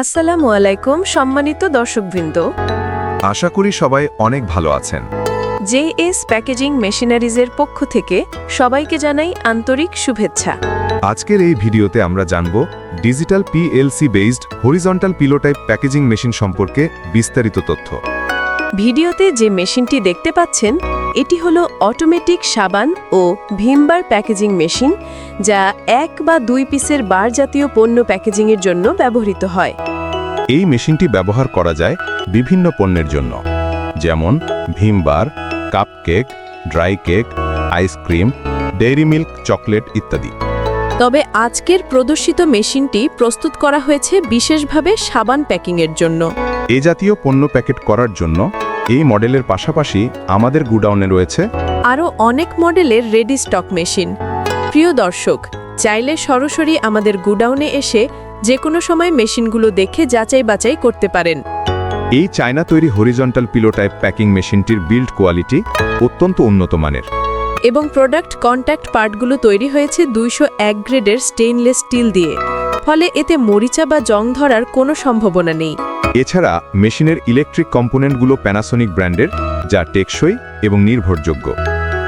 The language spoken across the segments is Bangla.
আসসালামু আলাইকুম সম্মানিত দর্শকবৃন্দ। আশা করি সবাই অনেক ভালো আছেন। জেএস প্যাকেজিং মেশিনারিজের পক্ষ থেকে সবাইকে জানাই আন্তরিক শুভেচ্ছা। আজকের এই ভিডিওতে আমরা জানব digital PLC based horizontal pillow type packaging machine সম্পর্কে বিস্তারিত তথ্য। ভিডিওতে যে মেশিনটি দেখতে পাচ্ছেন এটি হলো অটোমেটিক সাবান ও ভীমবার প্যাকেজিং মেশিন যা এক বা দুই পিসের বার জাতীয় পণ্য প্যাকেজিংয়ের জন্য ব্যবহৃত হয়। এই মেশিনটি ব্যবহার করা যায় বিভিন্ন পণ্যের জন্য যেমন Bhimber cupcake dry cake ice cream dairy milk chocolate ইত্যাদি। তবে আজকের প্রদর্শিত মেশিনটি প্রস্তুত করা হয়েছে বিশেষভাবে সাবান প্যাকিংয়ের জন্য। এ জাতীয় পণ্য প্যাকেট করার জন্য এই মডেলের পাশাপাশি আমাদের গুডাউনে রয়েছে আরও অনেক মডেলের রেডি স্টক মেশিন। প্রিয় দর্শক চাইলে সরাসরি আমাদের গুডাউনে এসে যে কোনো সময় মেশিনগুলো দেখে যাচাই বাছাই করতে পারেন। এই চায়না তৈরি হরিজন্টাল পিলোটাইপ প্যাকিং মেশিনটির বিল্ড কোয়ালিটি অত্যন্ত উন্নত মানের এবং প্রোডাক্ট কন্ট্যাক্ট পার্টগুলো তৈরি হয়েছে দুইশো এক গ্রেডের স্টেইনলেস স্টিল দিয়ে। ফলে এতে মরিচা বা জং ধরার কোনো সম্ভাবনা নেই। এছাড়া মেশিনের ইলেকট্রিক কম্পোনেন্টগুলো প্যানাসোনিক ব্র্যান্ডের যা টেকসই এবং নির্ভরযোগ্য।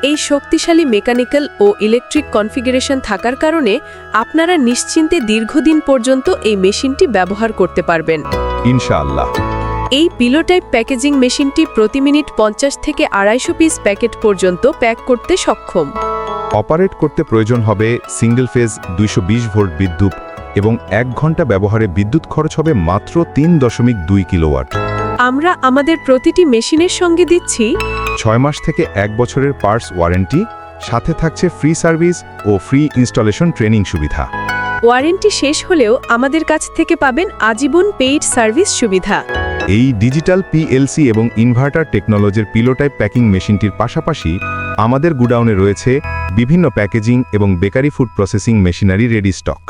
এই শক্তিশালী মেকানিক্যাল ও ইলেকট্রিক কনফিগারেশন থাকার কারণে আপনারা নিশ্চিন্তে দীর্ঘদিন পর্যন্ত এই মেশিনটি ব্যবহার করতে পারবেন। ইনশাআল্লাহ। এই পিলোটাইপ প্যাকেজিং মেশিনটি প্রতি মিনিট পঞ্চাশ থেকে আড়াইশো পিস প্যাকেট পর্যন্ত প্যাক করতে সক্ষম। অপারেট করতে প্রয়োজন হবে সিঙ্গেল ফেজ দুইশো ভোল্ট বিদ্যুৎ এবং এক ঘণ্টা ব্যবহারে বিদ্যুৎ খরচ হবে মাত্র তিন দশমিক দুই কিলোওয়াট। আমরা আমাদের প্রতিটি মেশিনের সঙ্গে দিচ্ছি ছয় মাস থেকে এক বছরের পার্টস ওয়ারেন্টি সাথে থাকছে ফ্রি সার্ভিস ও ফ্রি ইনস্টলেশন ট্রেনিং সুবিধা। ওয়ারেন্টি শেষ হলেও আমাদের কাছ থেকে পাবেন আজীবন পেইড সার্ভিস সুবিধা। এই ডিজিটাল পিএলসি এবং ইনভার্টার টেকনোলজির পিলোটাইপ প্যাকিং মেশিনটির পাশাপাশি আমাদের গুডাউনে রয়েছে বিভিন্ন প্যাকেজিং এবং bakery food processing machinery ready stock.